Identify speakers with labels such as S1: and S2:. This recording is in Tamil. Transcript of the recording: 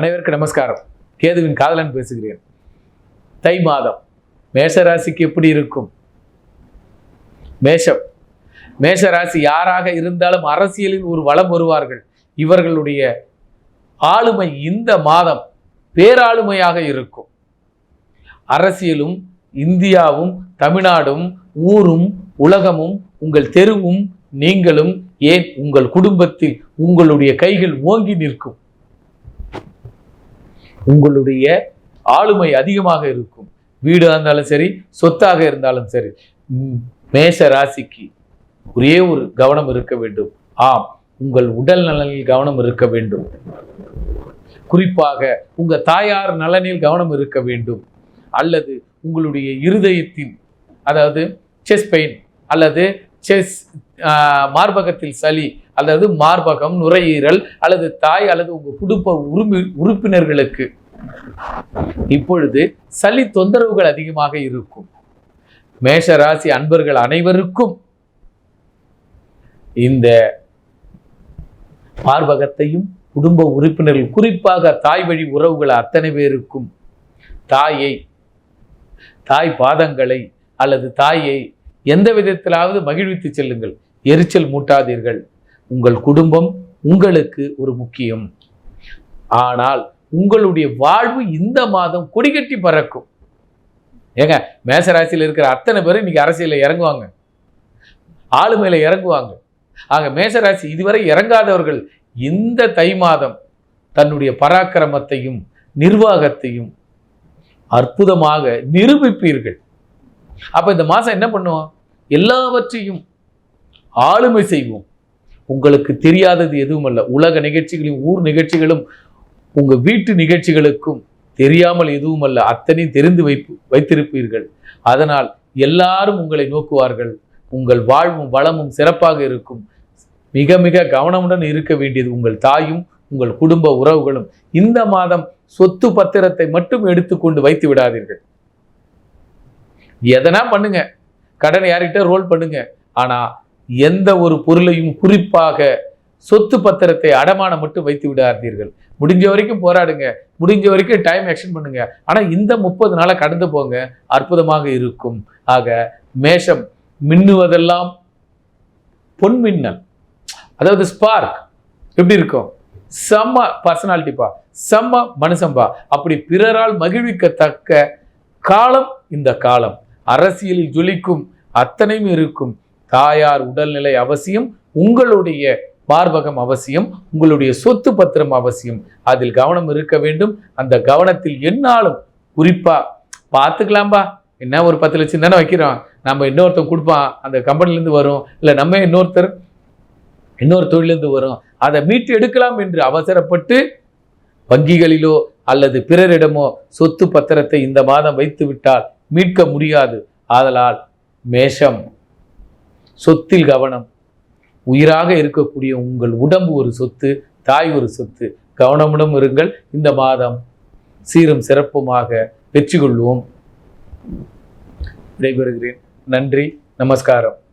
S1: அனைவருக்கு நமஸ்காரம். கேதுவின் காதலன் பேசுகிறேன். தை மாதம். மேஷராசிக்கு எப்படி இருக்கும்? மேஷம். மேஷராசி யாராக இருந்தாலும் அரசியலில் ஒரு வளம் வருவார்கள். இவர்களுடைய ஆளுமை இந்த மாதம் பேராளுமையாக இருக்கும். அரசியலும் இந்தியாவும் தமிழ்நாடும் ஊரும் உலகமும் உங்கள் தெருவும் நீங்களும் ஏன் உங்கள் குடும்பத்தில் உங்களுடைய கைகள் ஓங்கி நிற்கும். உங்களுடைய ஆளுமை அதிகமாக இருக்கும். வீடாக இருந்தாலும் சரி சொத்தாக இருந்தாலும் சரி. மேஷ ராசிக்கு ஒரே ஒரு கவனம் இருக்க வேண்டும். ஆம் உங்கள் உடல் நலனில் கவனம் இருக்க வேண்டும். குறிப்பாக உங்க தாயார் நலனில் கவனம் இருக்க வேண்டும். அல்லது உங்களுடைய இருதயத்தின் அதாவது செஸ் பெயின் அல்லது செஸ் மார்பகத்தில் சளி அல்லது மார்பகம் நுரையீரல் அல்லது தாய் அல்லது உங்கள் குடும்ப உரிமை உறுப்பினர்களுக்கு இப்பொழுது சளி தொந்தரவுகள் அதிகமாக இருக்கும். மேஷ ராசி அன்பர்கள் அனைவருக்கும் இந்த மார்பகத்தையும் குடும்ப உறுப்பினர்கள் குறிப்பாக தாய் வழி உறவுகள் அத்தனை பேருக்கும் தாயை தாய் பாதங்களை அல்லது தாயை எந்த விதத்திலாவது மகிழ்வித்து செல்லுங்கள். எரிச்சல் மூட்டாதீர்கள். உங்கள் குடும்பம் உங்களுக்கு ஒரு முக்கியம். ஆனால் உங்களுடைய வாழ்வு இந்த மாதம் கொடிகட்டி பறக்கும். ஏங்க மேசராசியில் இருக்கிற அத்தனை பேரும் இன்னைக்கு அரசியலில் இறங்குவாங்க. ஆளுமையில் இறங்குவாங்க. ஆக மேசராசி இதுவரை இறங்காதவர்கள் இந்த தை மாதம் தன்னுடைய பராக்கிரமத்தையும் நிர்வாகத்தையும் அற்புதமாக நிரூபிப்பீர்கள். அப்போ இந்த மாதம் என்ன பண்ணுவோம்? எல்லாவற்றையும் ஆளுமை செய்வோம். உங்களுக்கு தெரியாதது எதுவும் அல்ல உலக நிகழ்ச்சிகளும் ஊர் நிகழ்ச்சிகளும் உங்கள் வீட்டு நிகழ்ச்சிகளுக்கும் தெரியாமல் எதுவும் அல்ல அத்தனையும் தெரிந்து வைப்பு வைத்திருப்பீர்கள். அதனால் எல்லாரும் உங்களை நோக்குவார்கள். உங்கள் வாழ்வும் வளமும் சிறப்பாக இருக்கும். மிக மிக கவனமுடன் இருக்க வேண்டியது உங்கள் தாயும் உங்கள் குடும்ப உறவுகளும். இந்த மாதம் சொத்து பத்திரத்தை மட்டும் எடுத்துக்கொண்டு வைத்து விடாதீர்கள். எதனா பண்ணுங்க. கடன் யார்கிட்ட ரோல் பண்ணுங்க. ஆனால் எந்த ஒரு பொருளையும் குறிப்பாக சொத்து பத்திரத்தை அடமானம் மட்டும் வைத்து விடாதீர்கள். முடிஞ்ச வரைக்கும் போராடுங்க. முடிஞ்ச வரைக்கும் டைம் எக்ஸ்டெண்ட் பண்ணுங்க. ஆனால் இந்த முப்பது நாளை கடந்து போங்க. அற்புதமாக இருக்கும். ஆக மேஷம் மின்னுவதெல்லாம் பொன்மின்னல் அதாவது ஸ்பார்க் எப்படி இருக்கும்? செம்ம பர்சனாலிட்டிப்பா செம்ம மனுஷம்பா அப்படி பிறரால் மகிழ்விக்கத்தக்க காலம் இந்த காலம். அரசியலில் ஜொலிக்கும் அத்தனையும் இருக்கும். தாயார் உடல்நிலை அவசியம் உங்களுடைய மார்பகம் அவசியம் உங்களுடைய சொத்து பத்திரம் அவசியம். அதில் கவனம் இருக்க வேண்டும். அந்த கவனத்தில் என்னாலும் குறிப்பா பார்த்துக்கலாம்பா. என்ன ஒரு பத்து லட்சம் தானே வைக்கிறோம். நம்ம இன்னொருத்தன் கொடுப்பான் அந்த கம்பெனிலேருந்து வரும். இல்லை நம்ம இன்னொருத்தர் இன்னொரு தொழிலேருந்து வரும். அதை மீட்டு எடுக்கலாம் என்று அவசரப்பட்டு வங்கிகளிலோ அல்லது பிறரிடமோ சொத்து பத்திரத்தை இந்த மாதம் வைத்து விட்டால் மீட்க முடியாது. ஆதலால் மேஷம் சொத்தில் கவனம். உயிராக இருக்கக்கூடிய உங்கள் உடம்பு ஒரு சொத்து தாய் ஒரு சொத்து. கவனமுடன் இருங்கள். இந்த மாதம் சீரும் சிறப்புமாக வெற்றி கொள்வோம் விடைபெறுகிறேன். நன்றி நமஸ்காரம்.